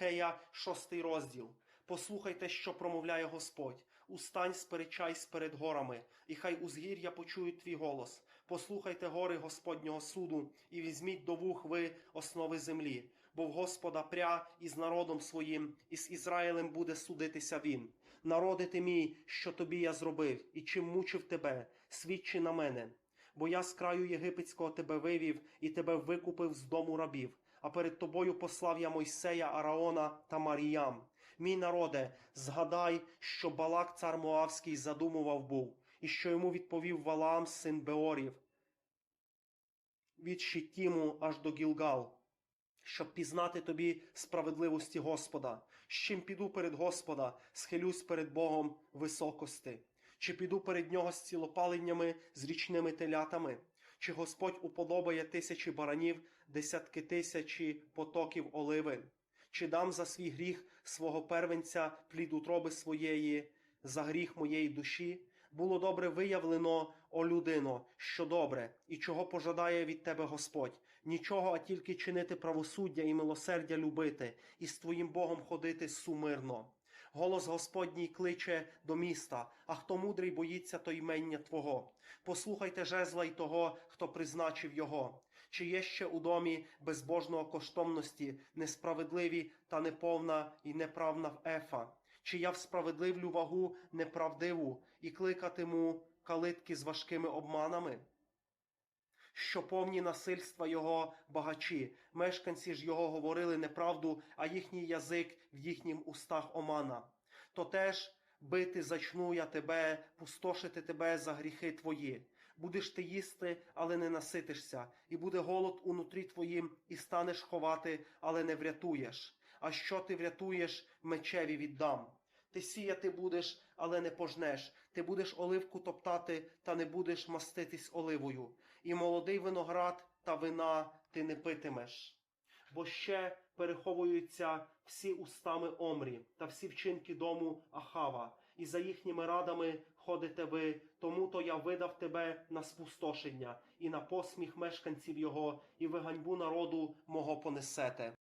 Михея, шостий розділ. Послухайте, що промовляє Господь. Устань, сперечайсь перед горами, і хай узгір'я почують твій голос. Послухайте гори Господнього суду, і візьміть до вух ви основи землі, бо в Господа пря із народом своїм, і з Ізраїлем буде судитися він. Народи ти мій, що тобі я зробив, і чим мучив тебе, свідчи на мене. Бо я з краю єгипетського тебе вивів і тебе викупив з дому рабів, а перед тобою послав я Мойсея, Араона та Маріям. Мій народе, згадай, що Балак цар Моавський задумував був, і що йому відповів Валаам, син Беорів, від Шіттіму аж до Гілгал, щоб пізнати тобі справедливості Господа, з чим піду перед Господа, схилюсь перед Богом високости, чи піду перед нього з цілопаленнями, з річними телятами, чи Господь уподобає тисячі баранів, десятки тисячі потоків оливи, чи дам за свій гріх свого первенця плід утроби своєї, за гріх моєї душі, було добре виявлено, о людино, що добре, і чого пожадає від тебе Господь, нічого, а тільки чинити правосуддя і милосердя любити, і з твоїм Богом ходити сумирно. Голос Господній кличе до міста, а хто мудрий боїться то ймення Твого. Послухайте жезла й того, хто призначив його. Чи є ще у домі безбожного коштовності, несправедливі та неповна і неправна в ефа? Чи я всправедливлю вагу неправдиву і кликатиму калитки з важкими обманами? Що повні насильства його багачі, мешканці ж його говорили неправду, а їхній язик в їхнім устах омана. То теж бити зачну я тебе, пустошити тебе за гріхи твої. Будеш ти їсти, але не наситишся, і буде голод унутрі твоїм, і станеш ховати, але не врятуєш. А що ти врятуєш, мечеві віддам. Ти сіяти будеш, але не пожнеш. Ти будеш оливку топтати, та не будеш маститись оливою. І молодий виноград та вина ти не питимеш. Бо ще переховуються всі устами Омрі та всі вчинки дому Ахава, і за їхніми радами ходите ви, тому то я видав тебе на спустошення, і на посміх мешканців його, і ви ганьбу народу мого понесете.